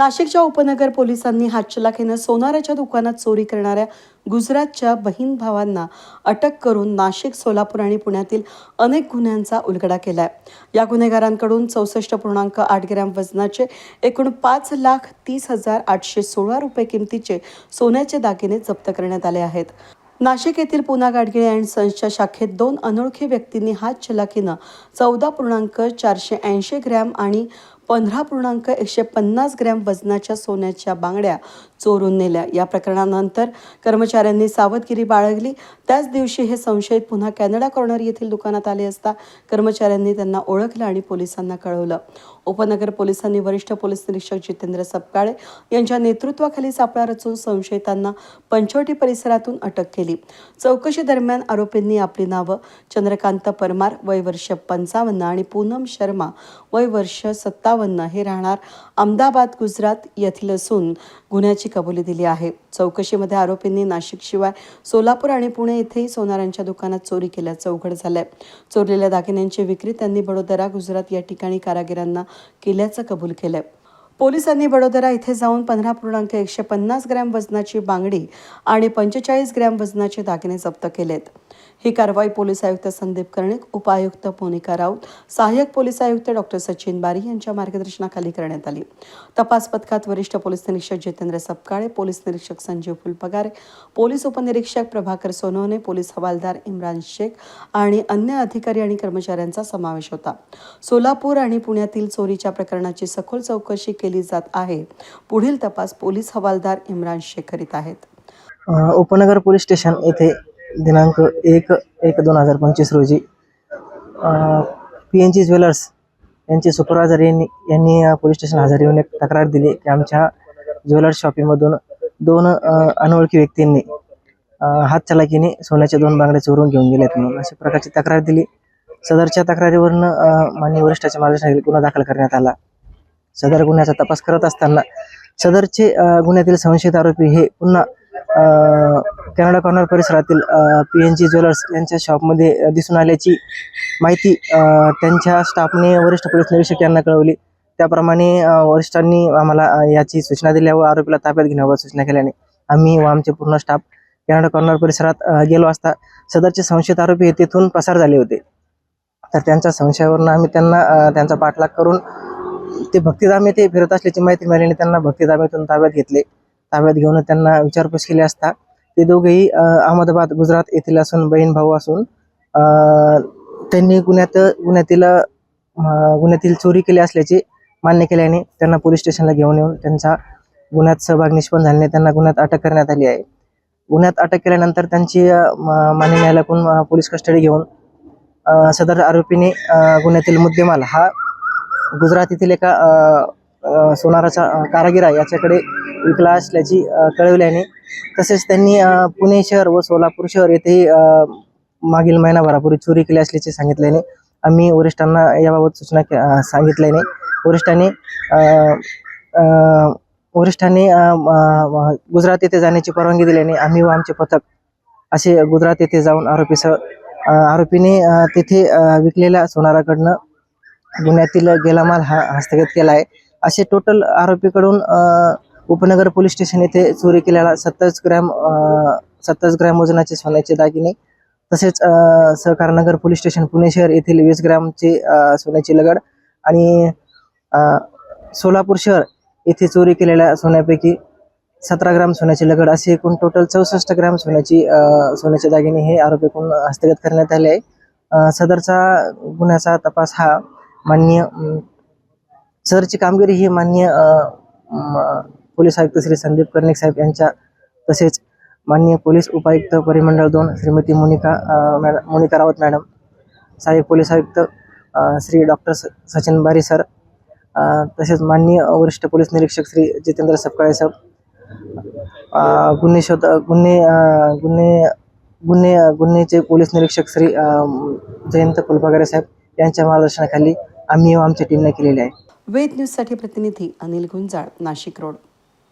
नाशिकच्या उपनगर पोलिसांनी हातचलाखीनं सोनाराच्या दुकानात चोरी करणाऱ्या गुजरातच्या बहीण भावांना अटक करून नाशिक सोलापूर आणि पुण्यातील अनेक गुन्ह्यांचा उलगडा केलाय. या गुन्हेगारांकडून चौसष्ट पूर्णांक आठ ग्रॅम वजनाचे एकूण पाच लाख तीस हजार आठशे सोळा रुपये किमतीचे सोन्याचे दागिने जप्त करण्यात आले आहेत. नाशिक येथील पुना गाडगिळे अँड सन्सच्या शाखेत दोन अनोळखी व्यक्तींनी हात चलाखीनं चौदा पूर्णांक चारशे ऐंशी ग्रॅम आणि पंधरा पूर्णांक एकशे पन्नास ग्रॅम वजनाच्या सोन्याच्या बांगड्या चोरून नेल्या. या प्रकरणानंतर कर्मचाऱ्यांनी सावधगिरी बाळगली. त्याच दिवशी हे संशयित पुन्हा कॅनडा कॉर्नर येथील दुकानात आले असता कर्मचाऱ्यांनी त्यांना ओळखलं आणि पोलिसांना कळवलं. उपनगर पोलिसांनी वरिष्ठ पोलीस निरीक्षक जितेंद्र सपकाळे यांच्या नेतृत्वाखाली सापळा रचून संशयितांना पंचवटी परिसरातून अटक केली. चौकशी दरम्यान आरोपींनी आपली नावं चंद्रकांत परमार वय वर्ष पंचावन्न आणि पूनम शर्मा वय वर्ष सत्तावन्न हे राहणार अहमदाबाद गुजरात येथील असून गुन्ह्याची कबुली दिली आहे. चौकशीमध्ये आरोपींनी नाशिकशिवाय सोलापूर आणि पुणे येथेही सोनारांच्या दुकानात चोरी केल्याचं उघड झालंय. चोरलेल्या दागिन्यांची विक्री त्यांनी बडोदरा गुजरात या ठिकाणी कारागिरांना केल्याचं कबूल केलंय. पोलिसांनी बडोदरा इथे जाऊन पंधरा पूर्णांक एकशे पन्नास ग्रॅम वजनाची बांगडी आणि पंचेचाळीस ग्रॅम वजनाचे दागिने जप्त केलेत. ही कारवाई पोलीस आयुक्त संदीप कर्णिक उपायुक्त मोनिका राऊत सहाय्यक पोलीस आयुक्त डॉक्टर सचिन बारी यांच्या मार्गदर्शनाखाली करण्यात आली. तपास पथकात वरिष्ठ पोलीस निरीक्षक जितेंद्र सपकाळे पोलीस निरीक्षक संजीव फुलपगारे पोलीस उपनिरीक्षक प्रभाकर सोनवणे पोलीस हवालदार इम्रान शेख आणि अन्य अधिकारी आणि कर्मचाऱ्यांचा समावेश होता. सोलापूर आणि पुण्यातील चोरीच्या प्रकरणाची सखोल चौकशी केली जात आहे. पुढील तपास पोलीस हवालदार इम्रान शेख करीत आहेत. उपनगर पोलीस स्टेशन येथे दिनांक एक एक दोन हजार पंचवीस रोजी पी एन जी ज्वेलर्स यांचे सुपरवायझर यांनी यांनी पोलीस स्टेशन हजर येऊन एक तक्रार दिली की आमच्या ज्वेलर्स शॉपीमधून दोन अनोळखी व्यक्तींनी अ, सोन्याच्या दोन बांगड्या चोरून घेऊन गेल्यात म्हणून अशा प्रकारची तक्रार दिली. सदरच्या तक्रारीवरनं मान्य माननीय वरिष्ठाच्या मार्गदर्शनाखाली गुन्हा दाखल करण्यात आला. सदर गुन्ह्याचा तपास करत असताना सदरचे गुन्ह्यातील संशयित आरोपी हे पुन्हा कॅनडा कॉर्नर परिसरातील पी एन जी ज्वेलर्स यांच्या शॉपमध्ये दिसून आल्याची माहिती त्यांच्या स्टाफने वरिष्ठ पोलीस निरीक्षक यांना कळवली. त्याप्रमाणे वरिष्ठांनी आम्हाला याची सूचना दिल्या व आरोपीला ताब्यात घेण्याबाबत सूचना केल्याने आम्ही व आमचे पूर्ण स्टाफ कॅनडा कॉर्नर परिसरात गेलो असता सदरचे संशयित आरोपी हे तेथून पसार झाले होते. तर त्यांच्या संशयावरून आम्ही त्यांना त्यांचा पाठलाग करून ते भक्तिधाम येथे फिरत असल्याची माहिती मिळाल्याने त्यांना भक्तिधाम येथून ताब्यात घेतले. ताब्यात घेऊन त्यांना विचारपूस केली असता ते दोघेही अहमदाबाद गुजरात येथील असून बहीण भाऊ असून त्यांनी गुन्ह्यात गुन्ह्यातील गुन्ह्यातील चोरी केली असल्याचे मान्य केल्याने त्यांना पोलीस स्टेशनला घेऊन येऊन त्यांचा गुन्ह्यात सहभाग निष्पन्न झाल्याने त्यांना गुन्ह्यात अटक करण्यात आली आहे. गुन्ह्यात अटक केल्यानंतर त्यांची मान्य न्यायालयाकडून पोलीस कस्टडी घेऊन सदर आरोपीने गुन्ह्यातील मुद्देमाल हा गुजरात येथील एका सोनाराचा कारागिर आहे याच्याकडे विकला असल्याची कळवल्याने कळविल्याने तसेच त्यांनी पुणे शहर व सोलापूर शहर येथेही मागील महिनाभरापूर्वी चोरी केली असल्याचे सांगितल्याने आम्ही वरिष्ठांना याबाबत सूचना सांगितल्याने वरिष्ठांनी वरिष्ठांनी गुजरात येथे जाण्याची परवानगी दिल्याने आम्ही व आमचे पथक असे गुजरात येथे जाऊन आरोपीसह आरोपीने तेथे विकलेल्या सोनाराकडनं गुन्ह्यातील गेला माल हा हस्तगत केला आहे. असे टोटल आरोपीकडून उपनगर पोलीस स्टेशन येथे चोरी केलेला सत्तावीस ग्रॅम सत्तावीस ग्रॅम वजनाचे सोन्याचे दागिने तसेच सहकारनगर पोलीस स्टेशन पुणे शहर येथील वीस ग्रॅमचे सोन्याची लगड आणि सोलापूर शहर येथे चोरी केलेल्या सोन्यापैकी सतरा ग्राम सोन्याची लगड असे एकूण टोटल चौसष्ट ग्रॅम सोन्याची सोन्याचे दागिने हे आरोपीकडून हस्तगत करण्यात आले आहे सदरचा गुन्ह्याचा तपास हा मान्य सदरची कामगिरी ही मान्य पोलीस आयुक्त श्री संदीप कर्णिक साहेब यांच्या तसेच माननीय पोलीस उपायुक्त परिमंडळ दोन श्रीमती मोनिका मॅडम मोनिका रावत मॅडम सहाय्यक पोलीस आयुक्त श्री डॉक्टर स सचिन बारी सर तसेच माननीय वरिष्ठ पोलीस निरीक्षक श्री जितेंद्र सपकाळे साहेब गुन्हे शोध गुन्हे गुन्हे गुन्हे गुन्हेचे पोलीस निरीक्षक श्री जयंत कुलभागारे साहेब यांच्या मार्गदर्शनाखाली आम्ही व आमच्या टीमने केलेले आहे. वेद न्यूजसाठी प्रतिनिधी अनिल गुंजाळ नाशिक रोड.